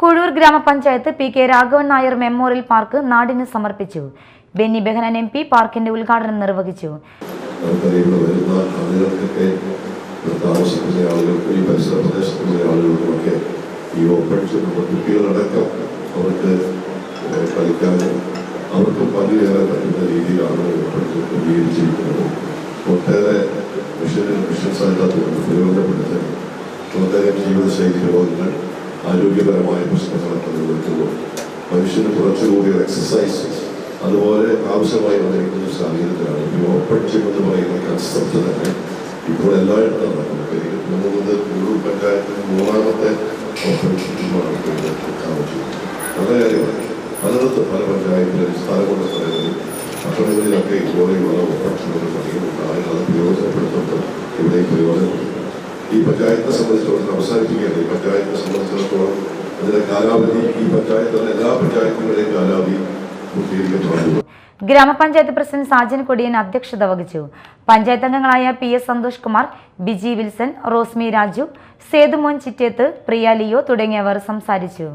കുഴൂർ ഗ്രാമപഞ്ചായത്ത് P K Raghavan Nair memorial park നാടിന് സമർപ്പിച്ചു. ബെന്നി ബെഹനാൻ എം പി പാർക്കിന്റെ ഉദ്ഘാടനം നിർവഹിച്ചു. ഒട്ടേറെ ജീവിതശൈലി രോഗങ്ങൾ ആരോഗ്യപരമായ പ്രശ്നങ്ങളൊക്കെ നിലനിൽക്കുന്നു. മനുഷ്യന് കുറച്ചുകൂടി ഒരു അതുപോലെ ആവശ്യമായി വന്നിരിക്കുന്ന സാഹചര്യത്തിലാണ്. ഈ എന്ന് പറയുന്ന കൺസെപ്റ്റ് തന്നെ ഇപ്പോൾ എല്ലായിടത്തും എനിക്ക് തോന്നുന്നത് കുഴൂർ പഞ്ചായത്തിന് മൂന്നാമത്തെ ജിമ്മാണ് പ്രഖ്യാപിച്ചത് നല്ല കാര്യമാണ്. പലയിടത്തും പല പഞ്ചായത്തിലും സ്ഥലമുള്ള സ്ഥലങ്ങളിൽ പട്ടണങ്ങളിലൊക്കെ ഇതുപോലെയുള്ള ഓപ്പൺ ജിമ്മുകൾ പണിയുന്നുണ്ട്. അത് പ്രയോജനപ്പെടുത്തുമ്പോൾ ഇവിടെ പ്രയോജനപ്പെടുത്തുന്നു ഈ പഞ്ചായത്തിനെ സംബന്ധിച്ചിടത്തോളം അവസാനിപ്പിക്കുകയാണ് ഈ പഞ്ചായത്തിനെ സംബന്ധിച്ചിടത്തോളം അതിന്റെ കാലാവധി ഈ പഞ്ചായത്തിലെ എല്ലാ പഞ്ചായത്തുകളുടെയും കാലാവധി പൂർത്തീകരിക്കപ്പെടുന്നു ഗ്രാമപഞ്ചായത്ത് പ്രസിഡന്റ് സാജൻ കൊടിയൻ അധ്യക്ഷത വഹിച്ചു. പഞ്ചായത്ത് അംഗങ്ങളായ P S Santhosh Kumar Biji Wilson Rosmi Raju Sethumon Chittethu Priya Leo തുടങ്ങിയവർ സംസാരിച്ചു.